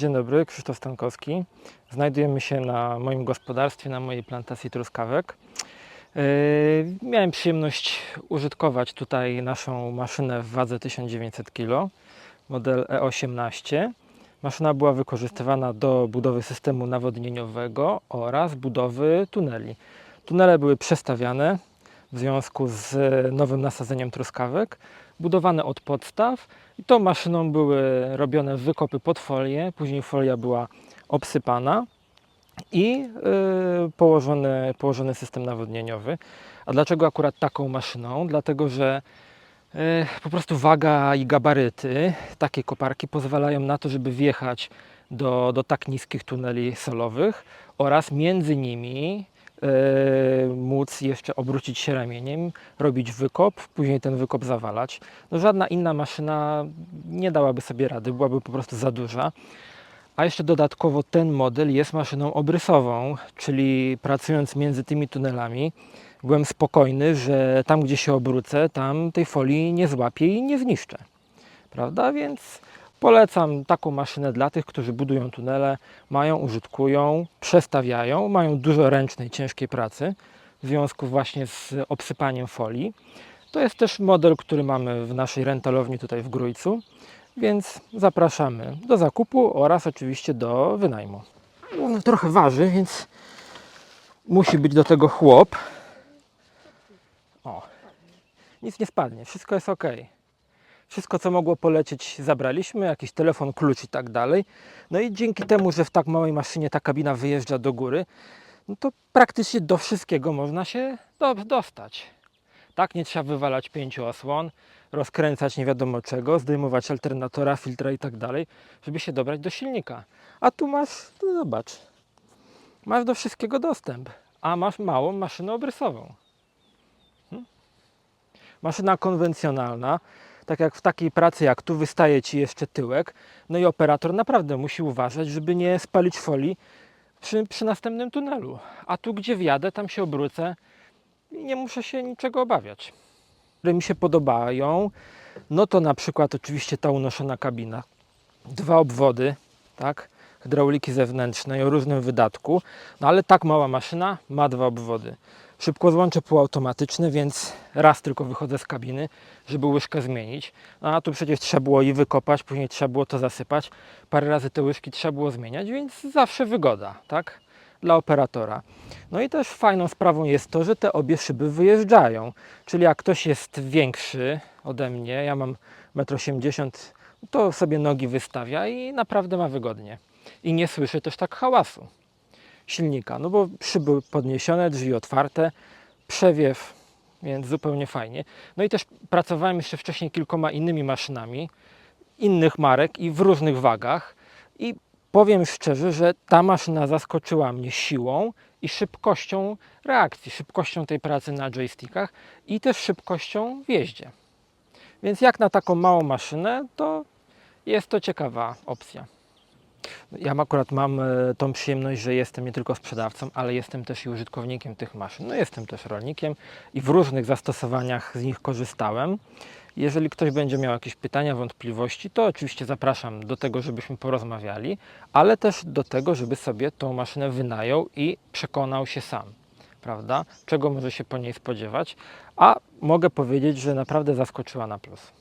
Dzień dobry, Krzysztof Stankowski. Znajdujemy się na moim gospodarstwie, na mojej plantacji truskawek. Yy, Miałem przyjemność użytkować tutaj naszą maszynę w wadze 1900 kg, model E18. Maszyna była wykorzystywana do budowy systemu nawodnieniowego oraz budowy tuneli. Tunele były przestawiane w związku z nowym nasadzeniem truskawek, budowane od podstaw i tą maszyną były robione wykopy pod folię, później folia była obsypana i yy, położony, położony system nawodnieniowy. A dlaczego akurat taką maszyną? Dlatego, że yy, po prostu waga i gabaryty takiej koparki pozwalają na to, żeby wjechać do, do tak niskich tuneli solowych oraz między nimi móc jeszcze obrócić się ramieniem, robić wykop, później ten wykop zawalać. No żadna inna maszyna nie dałaby sobie rady, byłaby po prostu za duża. A jeszcze dodatkowo ten model jest maszyną obrysową, czyli pracując między tymi tunelami, byłem spokojny, że tam gdzie się obrócę, tam tej folii nie złapię i nie zniszczę. Prawda? Więc polecam taką maszynę dla tych, którzy budują tunele, mają, użytkują, przestawiają, mają dużo ręcznej, ciężkiej pracy w związku właśnie z obsypaniem folii. To jest też model, który mamy w naszej rentalowni tutaj w Grójcu, więc zapraszamy do zakupu oraz oczywiście do wynajmu. On trochę waży, więc musi być do tego chłop. O, nic nie spadnie, wszystko jest ok. Wszystko, co mogło polecieć, zabraliśmy, jakiś telefon, klucz i tak dalej. No i dzięki temu, że w tak małej maszynie ta kabina wyjeżdża do góry, no to praktycznie do wszystkiego można się do, dostać. Tak, nie trzeba wywalać pięciu osłon, rozkręcać nie wiadomo czego, zdejmować alternatora, filtra i tak dalej, żeby się dobrać do silnika. A tu masz, no zobacz, masz do wszystkiego dostęp, a masz małą maszynę obrysową. Hmm? Maszyna konwencjonalna, tak jak w takiej pracy jak tu wystaje Ci jeszcze tyłek, no i operator naprawdę musi uważać, żeby nie spalić folii przy, przy następnym tunelu. A tu gdzie wjadę, tam się obrócę i nie muszę się niczego obawiać. Które mi się podobają, no to na przykład oczywiście ta unoszona kabina. Dwa obwody, tak, hydrauliki zewnętrznej o różnym wydatku, no ale tak mała maszyna ma dwa obwody. Szybko złącze półautomatyczne, więc raz tylko wychodzę z kabiny, żeby łyżkę zmienić. No, a tu przecież trzeba było i wykopać, później trzeba było to zasypać. Parę razy te łyżki trzeba było zmieniać, więc zawsze wygoda, tak? Dla operatora. No i też fajną sprawą jest to, że te obie szyby wyjeżdżają. Czyli jak ktoś jest większy ode mnie, ja mam 1,80 m, to sobie nogi wystawia i naprawdę ma wygodnie. I nie słyszy też tak hałasu silnika, no bo szyby podniesione, drzwi otwarte, przewiew, więc zupełnie fajnie. No i też pracowałem jeszcze wcześniej kilkoma innymi maszynami, innych marek i w różnych wagach i powiem szczerze, że ta maszyna zaskoczyła mnie siłą i szybkością reakcji, szybkością tej pracy na joystickach i też szybkością w jeździe. Więc jak na taką małą maszynę, to jest to ciekawa opcja. Ja akurat mam e, tą przyjemność, że jestem nie tylko sprzedawcą, ale jestem też i użytkownikiem tych maszyn. No jestem też rolnikiem i w różnych zastosowaniach z nich korzystałem. Jeżeli ktoś będzie miał jakieś pytania, wątpliwości, to oczywiście zapraszam do tego, żebyśmy porozmawiali, ale też do tego, żeby sobie tą maszynę wynajął i przekonał się sam, prawda? Czego może się po niej spodziewać, a mogę powiedzieć, że naprawdę zaskoczyła na plus.